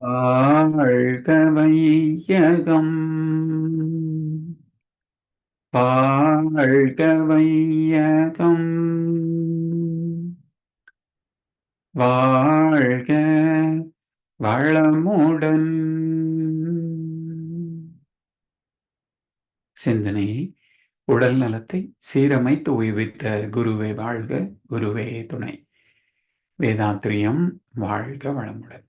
வாழ்க வையகம் வாழ்க வையகம் வாழ்க வளமுடன் சிந்தனையை உடல் நலத்தை சீரமைத்து உய்வித்த குருவே வாழ்க குருவே துணை. வேதாத்திரியம் வாழ்க வளமுடன்.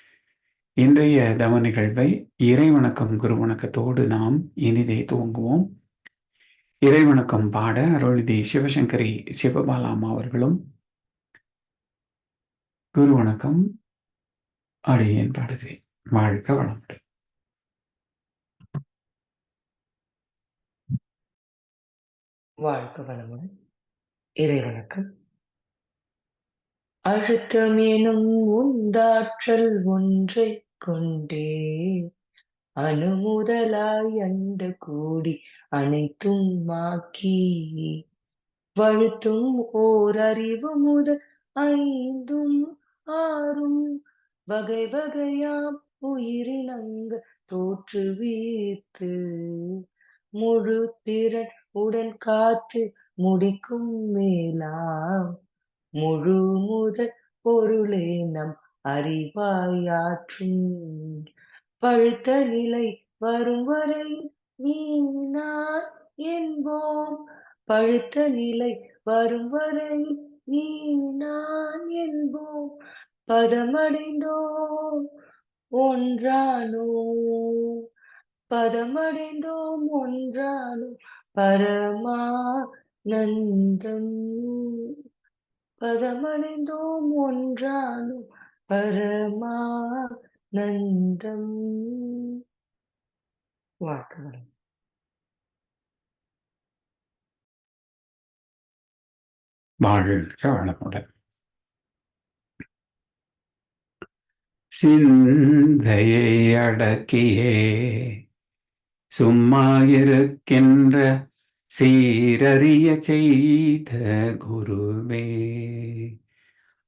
இன்றைய தவ நிகழ்வை இறைவணக்கம் குருவணக்கத்தோடு நாம் இனிதே துவங்குவோம். இறைவணக்கம் பாட அருள்நிதி சிவசங்கரி சிவபாலாமா அவர்களும் குருவணக்கம் அடியேன் பாடுகிறேன். வாழ்க வளமுடன். வாழ்க வளமுடன். இறைவணக்கம். அழுத்தமேனும் உந்தாற்றல் ஒன்றை கொண்டே. அணுமுதலாய் அண்ட கூடி அனைத்தும் மாக்கி வழுத்தும் ஓர் அறிவு முதல் ஐந்தும் ஆறும் வகை வகையாம் உயிரினங்க தோற்றுவித்து முழு திறன் உடன் காத்து முடிக்கும் மேலாம் முழு முதற் பொருளே நம் அறிவாயாற்றும். பழுத்த நிலை வரும் வரை நீ நான் என்போம். பழுத்த நிலை வரும் வரை நீ நான் என்போம். பதமடைந்தோம் ஒன்றானோ? பதமடைந்தோம் ஒன்றானோ? பரமானந்தம். பதமடைந்தோம் ஒன்றானோ பரமானந்தம். வாழ்க்கை வாழ்க வளமுடன் சிந்தையை அடக்கியே சும்மா இருக்கின்ற சீரறிய செய்த குருவே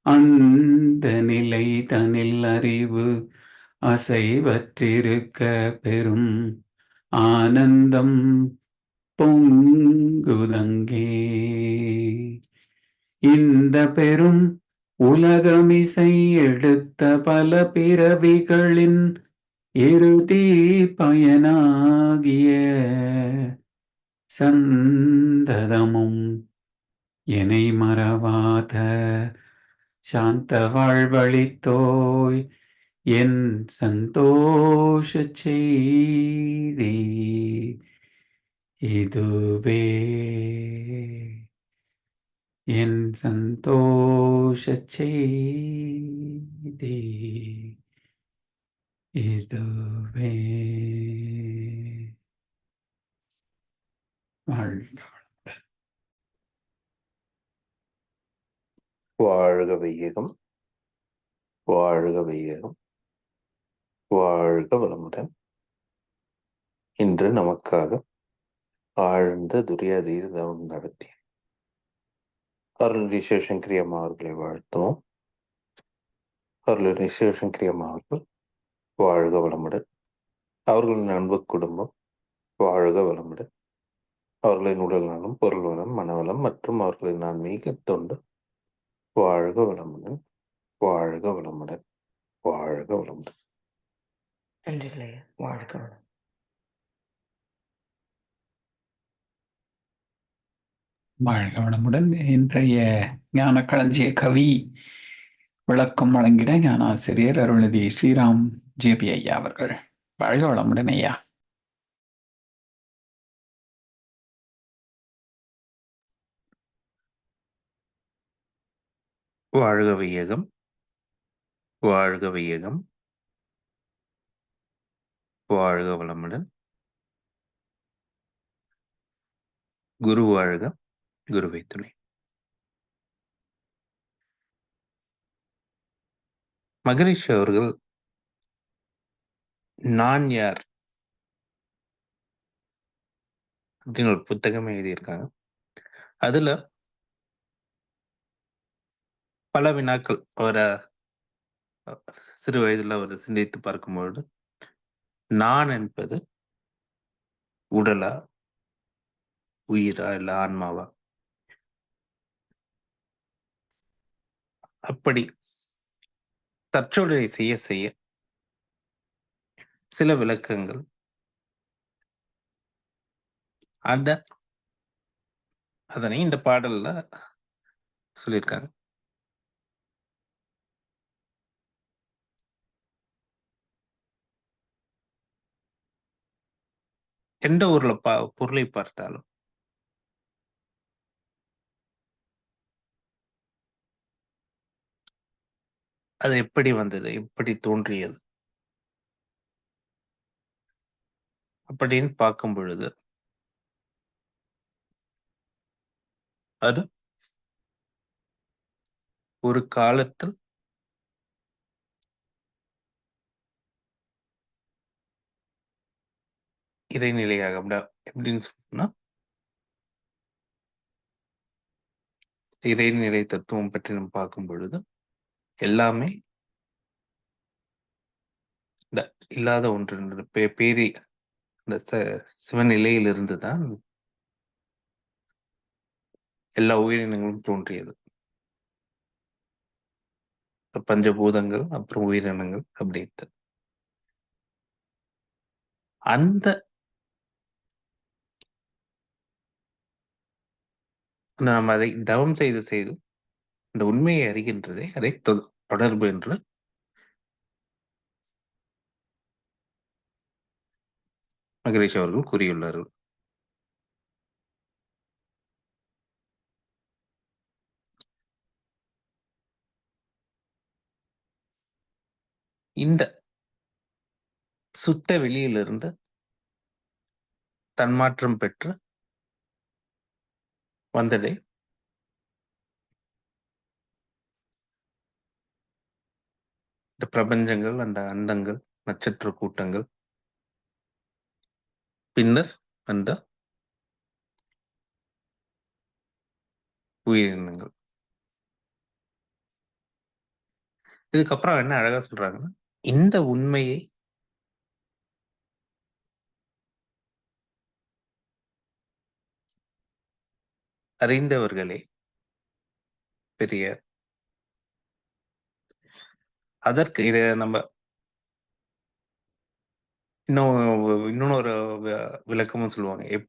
அந்த நிலை தனில் அறிவு அசைவற்றிருக்க பெரும் ஆனந்தம் பொங்குதங்கே. இந்த பெரும் உலகமிசை எடுத்த பல பிறவிகளின் இறுதி பயனாகிய சந்ததமும் என்னை மறவாத சாந்த வாழ்வழித்தோய் என் சந்தோஷ செய்தி இதுவே. என் சந்தோஷ செய்தி இதுவே. வாழ்க. வையகம். வாழ்க வையகம். வாழ்க வளமுடன். இன்று நமக்காக ஆழ்ந்த துரியாதீர் தவம் நடத்திய அருள் சிவசங்கரி அம்மா அவர்களை வாழ்த்துவோம். அருள் சிவசங்கரி அம்மா அவர்கள் வாழ்க வளமுடன். அவர்களின் அன்பு குடும்பம் வாழ்க வளமுடன். அவர்களின் உடல் நலம் பொருள் வளம் மனவளம் மற்றும் அவர்களின் ஆன்மீக தொண்டு. வாழ்க வளமுடன் வாழ்க வளமுடன் வாழ்க வளமுடன். நன்றிகளே வாழ்க வளம் வாழ்க வளமுடன். இன்றைய ஞான களஞ்சிய கவி விளக்கம் வழங்கிட ஞான ஆசிரியர் அருள்நிதி ஸ்ரீராம் ஜேபி ஐயா அவர்கள். வாழ்க வளமுடன் ஐயா. வாழ்க வையகம் வாழ்க வையகம் வாழ்க வளமுடன். குரு வாழ்க குருவை துணை. மகரிஷி அவர்கள் நான் யார் அப்படின்னு ஒரு புத்தகம் எழுதியிருக்காங்க. அதுல பல வினாக்கள் அவரை சிறு வயதில் அவர் சிந்தித்து பார்க்கும்பொழுது நான் என்பது உடலா? உயிரா? இல்ல ஆன்மாவா? அப்படி தற்சொலை செய்ய செய்ய சில விளக்கங்கள் அந்த அதனை இந்த பாடல்ல சொல்லியிருக்காங்க. எந்த ஊர்ல பா பொருளை பார்த்தாலும்? அது எப்படி வந்தது? எப்படி தோன்றியது? அப்படின்னு பார்க்கும் பொழுது அது ஒரு காலத்தில் இறைநிலையாக அப்படி- எப்படின்னு சொன்னா இறைநிலை தத்துவம் பற்றி நம்ம பார்க்கும் பொழுது எல்லாமே இல்லாத ஒன்று பே- பேரி இந்த ச- சிவநிலையிலிருந்து தான் எல்லா உயிரினங்களும் தோன்றியது. பஞ்சபூதங்கள் அப்புறம் உயிரினங்கள் அப்படின்ட்டு. அந்த நாம் அதை தவம் செய்து செய்து இந்த உண்மையை அறிகின்றதே அதை தொ- தொடர்பு என்று. மகரிஷி அவர்கள் கூறியுள்ளார்கள். இந்த சுத்த வெளியிலிருந்து தன்மாற்றம் பெற்று வந்ததே. இந்த பிரபஞ்சங்கள் அந்த அண்டங்கள் நட்சத்திர கூட்டங்கள். பின்னர் அந்த உயிரினங்கள் இதுக்கப்புறம் என்ன அழகா சொல்றாங்கன்னா இந்த உண்மையை அறிந்தவர்களே பெரிய அதற்கு இத நம்ம இன்னும் இன்னொரு விளக்கமும் சொல்லுவாங்க. எப்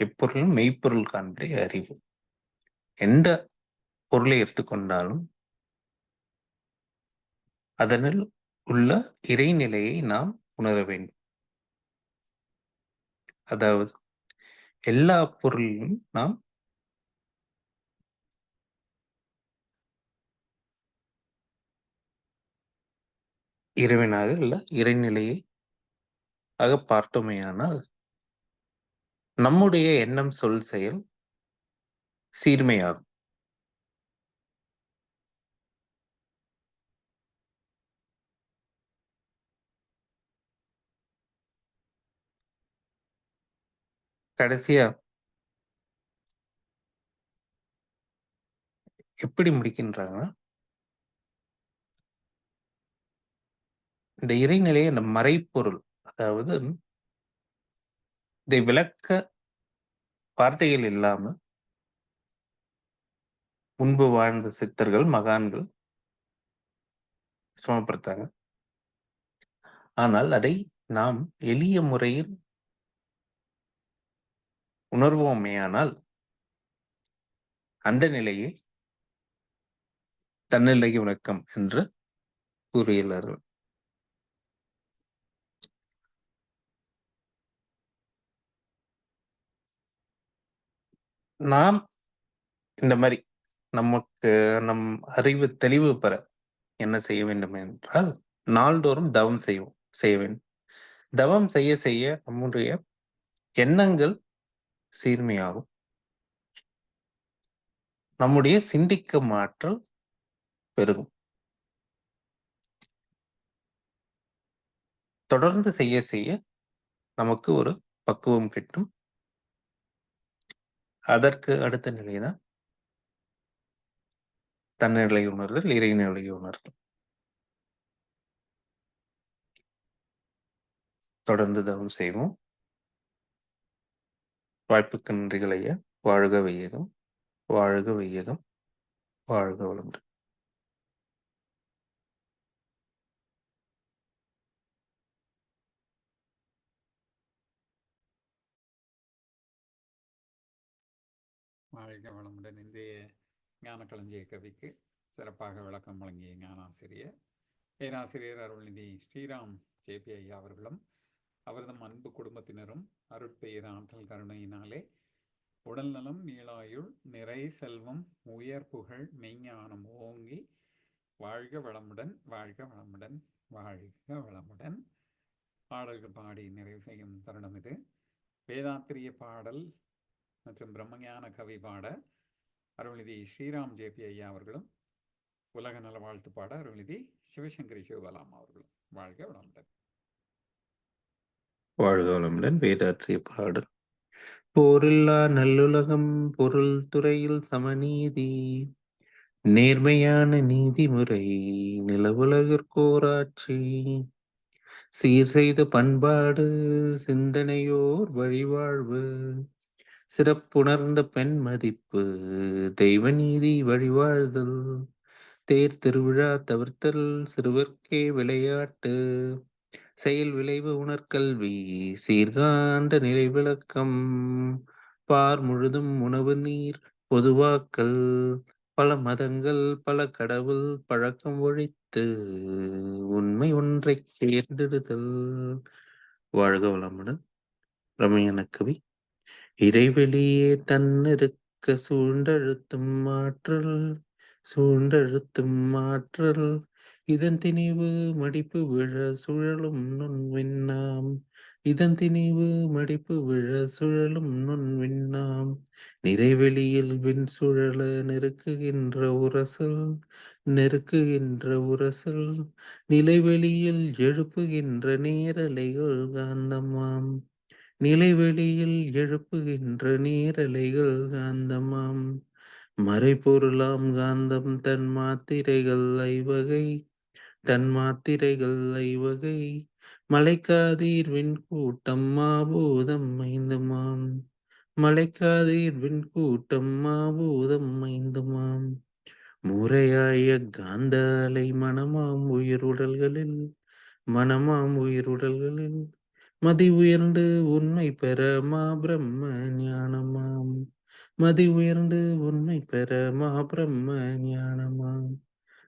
எப்பொருளும் மெய்ப்பொருள் காண்பதே அறிவு. எந்த பொருளை எடுத்துக்கொண்டாலும் அதனில் உள்ள இறைநிலையை நாம் உணர வேண்டும். அதாவது எல்லா பொருளிலும் நாம் இறைவனாக இல்ல இறைநிலையை ஆக பார்த்தோமேயானால் நம்முடைய எண்ணம் சொல் செயல் சீர்மையாகும். கடைசியா எப்படி முடிக்கின்றாங்கன்னா இந்த இறைநிலையை அந்த மறைப்பொருள் அதாவது இதை விளக்க வார்த்தைகள் இல்லாமல் முன்பு வாழ்ந்த சித்தர்கள் மகான்கள் சிரமப்படுத்தாங்க. ஆனால் அதை நாம் எளிய முறையில் உணர்வோமேயானால் அந்த நிலையை தன்னிலை விளக்கம் என்று கூறியுள்ளார்கள். நாம் இந்த மாதிரி நமக்கு நம் அறிவு தெளிவு பெற என்ன செய்ய வேண்டும் என்றால் நாள்தோறும் தவம் செய்வோம் செய்ய வேண்டும். தவம் செய்ய செய்ய நம்முடைய எண்ணங்கள் சீர்மையாகும். நம்முடைய சிந்திக்கும் ஆற்றல் பெருகும். தொடர்ந்து செய்ய செய்ய நமக்கு ஒரு பக்குவம் கிட்டும். அதற்கு அடுத்த நிலைதான் தன்னிலை உணர்தல் இறைநிலை உணர்தல். தொடர்ந்து தவம் செய்வோம். வாய்ப்புக்கு நன்றிகள் ஐயா வாழ்க வையகம் வாழ்க வையகம் வாழ்க வளமுடன். வாழ்க வளமுடன். இன்றைய ஞானக்களஞ்சிய கவிக்கு சிறப்பாக விளக்கம் வழங்கிய ஞானாசிரியர் பேராசிரியர் அருள்நிதி ஸ்ரீராம் ஜேபி ஐயா அவர்களும் அவரதும் அன்பு குடும்பத்தினரும் அருட்பெயர் ஆற்றல் கருணையினாலே உடல்நலம் நீளாயுள் நிறை செல்வம் உயர் புகழ் மெய்ஞானம் ஓங்கி வாழ்க வளமுடன் வாழ்க வளமுடன் வாழ்க வளமுடன். பாடல்கள் பாடி நிறைவு செய்யும் தருணம் இது. வேதாத்திரிய பாடல் மற்றும் பிரம்மஞான கவி பாட அருள்நிதி ஸ்ரீராம் ஜேபி ஐயா அவர்களும் உலக நல வாழ்த்து பாட அருள்நிதி சிவசங்கரி சிவபலாம் அவர்களும். வாழ்க வளமுடன். வாழ்வளமுடன் வேதாற்றிய பாடல். போரில்லா நல்லுலகம் பொருள் துறையில் சமநீதி நேர்மையான நீதிமுறை நிலவுலகிற்கோராட்சி சீர் செய்த பண்பாடு சிந்தனையோர் வழிவாழ்வு. சிறப்புணர்ந்த பெண் மதிப்பு தெய்வ நீதி வழிவாழ்தல். தேர் திருவிழா தவிர்த்தல் சிறுவர்க்கே விளையாட்டு. செயல் விளைவு உணர்கல்வி சீர்காண்ட நிலை விளக்கம் பார் முழுதும் உணவு நீர் பொதுவாக்கல் பல மதங்கள் பல கடவுள் பழக்கம் ஒழித்து உண்மை ஒன்றை தேர்ந்தெடுதல். வாழ்க வளமுடன். ரமயன கவி. இறைவெளியே தன்னிருக்க சூழ்ந்தழுத்தும் மாற்றல் சூழ்ந்தழுத்தும் மாற்றல் இதன் திணிவு மடிப்பு விழ சுழலும் நுண் விண்ணாம். இதன் திணிவு மடிப்பு விழ சுழலும் நுண் விண்ணாம். நிறைவெளியில் விண் சுழல நெருக்குகின்ற உரசல் நெருக்குகின்ற உரசல். நிலைவெளியில் எழுப்புகின்ற நேரலைகள் காந்தமாம். நிலைவெளியில் எழுப்புகின்ற நேரலைகள் காந்தமாம். மறைபொருளாம் காந்தம் தன் மாத்திரைகள் ஐவகை. தன் மாத்திரைகள் ஐவகை. மலைக்காதீர்வின் கூட்டம் மாபூதம் ஐந்துமாம். மலைக்காதீர் விண்கூட்டம் மாபூதம் ஐந்துமாம். முறையாய காந்த அலை மனமாம் உயிருடல்களில் மனமாம் உயிருடல்களில் மதி உயர்ந்து உண்மை பெற மா பிரம்ம ஞானமாம். மதி உயர்ந்து உண்மை பெற மா பிரம்ம ஞானமாம்.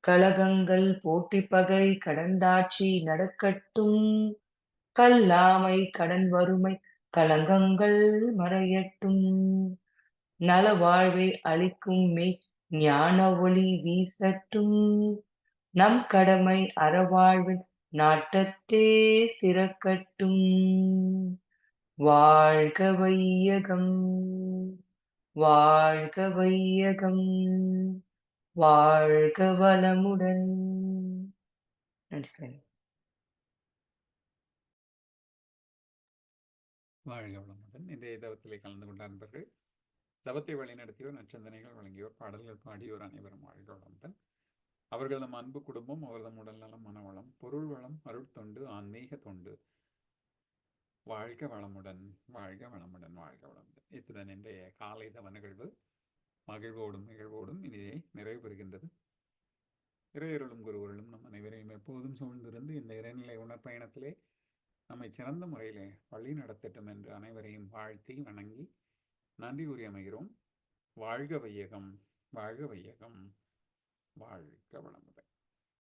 கலகங்கள் போட்டி பகை கடந்தாட்சி நடக்கட்டும். கல்லாமை கடன் வறுமை கலங்கங்கள் மறையட்டும். நல வாழ்வை அளிக்கும் மெய் ஞான ஒளி வீசட்டும். நம் கடமை அறவாழ்வின் நாட்டத்தே சிறக்கட்டும். வாழ்க வையகம் வாழ்க வையகம். வாழ்க வளமுடன். நன்றி வாழ்க வளமுடன். இன்றைய தவத்திலே கலந்து கொண்ட அன்பர்கள் தவத்தை வழிநடத்தியோர் நச்சந்தனைகள் வழங்கியோர் பாடல்கள் பாடியோர் அனைவரும் வாழ்க வளமுடன். அவர்களது அன்பு குடும்பம் அவரது உடல்நலம் மனவளம் பொருள் வளம் அருட்தொண்டு ஆன்மீக தொண்டு. வாழ்க வளமுடன் வாழ்க வளமுடன் வாழ்க வளமுடன். இத்துடன் இன்றைய காலை தவ நிகழ்வு மகிழ்வோடும் நிகழ்வோடும் இனியை நிறைவு பெறுகின்றது. இறையருளும் குருவருளும் நம் அனைவரையும் எப்போதும் சூழ்ந்திருந்து இந்த இறைநிலை உணர்பயணத்திலே நம்மை சிறந்த முறையிலே வழி நடத்தட்டும் என்று அனைவரையும் வாழ்த்தி வணங்கி நன்றி கூறி அமைகிறோம். வாழ்க வையகம் வாழ்க வையகம் வாழ்க வளமுடன்.